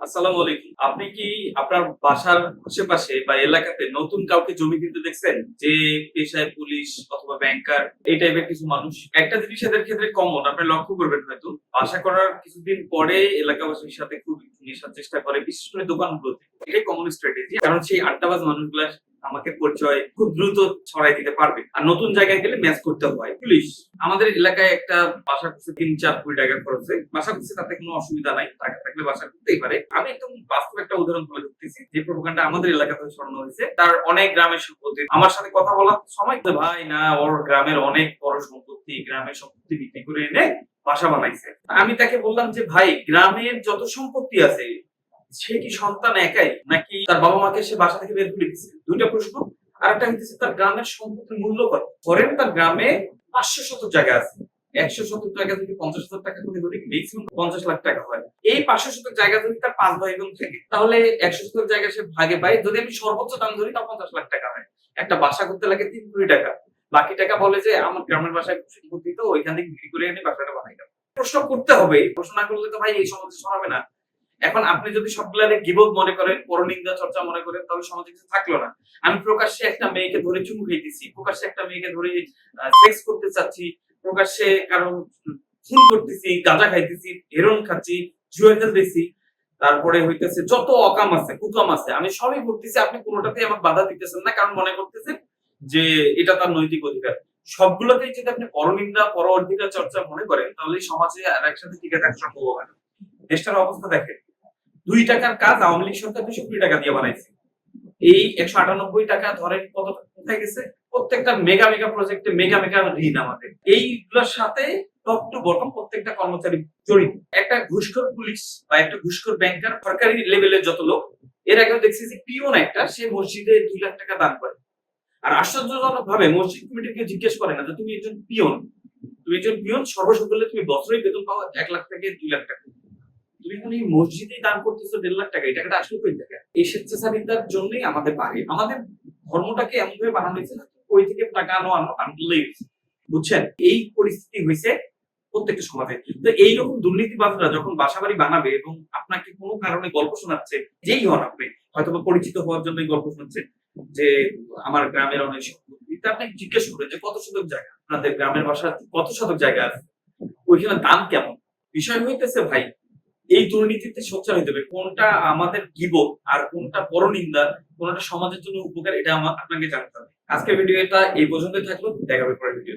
আসসালামু আলাইকুম। আপনি কি আপনার বাসার আশেপাশে বা এলাকাতে নতুন কাউকে জমি কিনতে দেখছেন? যে পেশায় পুলিশ অথবা ব্যাংকার এই টাইপের কিছু মানুষ? একটা জিনিস এদের ক্ষেত্রে কমন আপনি লক্ষ্য করবেন হয়তো, বাসা করার কিছুদিন পরে এলাকাবাসীর সাথে খুব মেশার চেষ্টা করে, বিশেষ করে দোকানগুলোতে। এটাই কমন স্ট্র্যাটেজি কারণ সেই আড্ডাবাজ মানুষগুলা আমাকে পরিচয় খুব দ্রুত ছড়াই দিতে পারবে। আর নতুন জায়গায় গেলে ম্যাচ করতে হয়। পুলিশ। আমাদের এলাকায় একটা বাসা করছে তিন চার কোটি টাকা খরচে। বাসা করছে তাতে কোনো অসুবিধা নাই। টাকা থাকলে বাসা করতেই পারে। আমি একদম বাস্তব একটা উদাহরণ তুলে ধরতেছি। যে প্রোগ্রামটা আমাদের এলাকাতে সরানো হয়েছে, তার অনেক গ্রামের সম্পত্তি। আমার সাথে কথা বলার সময় ভাই না, ওর গ্রামের অনেক বড় সম্পত্তি, গ্রামের সম্পত্তি বিক্রি করে এনে বাসা বানাইছে। আমি তাকে বললাম যে, ভাই, গ্রামের যত সম্পত্তি আছে সে কি সন্তান একাই? নাকি তার বাবা মাকে সে বাসা থেকে বের করে দিচ্ছে দুইটা প্রশ্ন। আর একটা হচ্ছে তার গ্রামের সম্পত্তির মূল্য কত? ধরেন তার গ্রামে পাঁচশো শতক জায়গা আছে। একশো শতক জায়গা যদি পঞ্চাশ হাজার টাকা করে ধরি ম্যাক্সিমাম পঞ্চাশ লাখ টাকা হয়। এই পাঁচশো শতক জায়গা যদি তার পাঁচ ভাই বোন থাকে, তাহলে একশো শতক জায়গা সে ভাগে পায়। যদি আমি সর্বোচ্চ দাম ধরি তা পঞ্চাশ লাখ টাকা হয়। একটা বাসা করতে লাগে তিন কোটি টাকা। বাকি টাকা বলে যে, আমার গ্রামের বাসায় সম্পত্তি, তো ওইখান থেকে বিক্রি করে এনে বাসাটা বানাই প্রশ্ন করতে হবে। প্রশ্ন না করলে তো ভাই এই সমাজে সরাবে না। এখন আপনি যদি সবগুলারে গিবত মনে করেন, পরনিন্দা চর্চা মনে করেন, তাহলে সমাজে কিছু থাকল না। আমি প্রকাশ্যে একটা মেয়েকে ধরে চুমু খাইতেছি প্রকাশ্যে একটা মেয়েকে ধরে সেক্স করতে চাচ্ছি, প্রকাশ্যে কারণ খুন করতেছি, গাঁজা খাইতেছি, হেরোন খাচ্ছি জুয়া খেলতেছি তারপরে হইতেছে যত অকাম আছে, কুকাম আছে, আমি সবই করতেছি, আপনি কোনোটাতেই আমার বাধা দিতেছেন না, কারণ মনে করতেছেন যে এটা তার নৈতিক অধিকার। সবগুলোতেই যদি আপনি পরনিন্দা পর অধিকার চর্চা মনে করেন, তাহলে সমাজে আর একসাথে টিকে থাকা সম্ভব হবে না। দেশটার অবস্থা দেখেন। দুই টাকার কাজ আওয়ামী লীগ সরকার দুশো কুড়ি টাকা দিয়ে বানাইছে। এই একশো আটানব্বই টাকা ধরেন কত কোথায় গেছে? প্রত্যেকটা মেগা মেগা প্রজেক্টে মেগা মেগা ঋণ আমাদের। এইগুলোর সাথে টপ টু বটম প্রত্যেকটা কর্মচারী জড়িত। একটা ঘুষখোর পুলিশ বা একটা ঘুষখোর ব্যাংকার সরকারি লেভেলের যত লোক, এর আগেও দেখছি যে পিওন একটা, সে মসজিদে দুই লাখ টাকা দান করে। আর আশ্চর্যজনক ভাবে মসজিদ কমিটিকে জিজ্ঞেস করে না যে তুমি একজন পিওন? তুমি একজন পিওন সর্বসকলে তুমি বছরেই বেতন পাও এক লাখ থেকে দুই লাখ টাকা। তুমি এখন এই মসজিদে দান করতেছো দেড় লাখ টাকা এই টাকাটা আসলে কই থেকে? এই স্বেচ্ছাচারিতার জন্যই আমাদের বাড়ি। আমাদের ধর্মটাকে এমন ভাবে বানানো হয়েছে না, ওই থেকে টাকা আনো আনো আনলেই বুঝছেন? এই পরিস্থিতি হয়েছে প্রত্যেকটা সমাজে। তো এইরকম দুর্নীতিবাজরা যখন বাসাবাড়ি বানাবে এবং আপনাকে কোনো কারণে গল্প শোনাচ্ছে যেই হন আপনি হয়তো পরিচিত হওয়ার জন্যই গল্প শুনছেন যে আমার গ্রামের অনেক সম্পত্তি আপনি জিজ্ঞেস করেন যে কত শতক জায়গা? আপনাদের গ্রামের বাসা কত শতক জায়গা আছে? ওইখানে দাম কেমন? বিষয় হইতেছে ভাই এই দুর্নীতিতে সোচ্চার হইতে হবে। কোনটা আমাদের গিব আর কোনটা পরনিন্দা, কোনটা সমাজের জন্য উপকার, এটা আপনাকে জানতে হবে। আজকের ভিডিও এটা এই পর্যন্তই থাকল। দেখা হবে পরের ভিডিও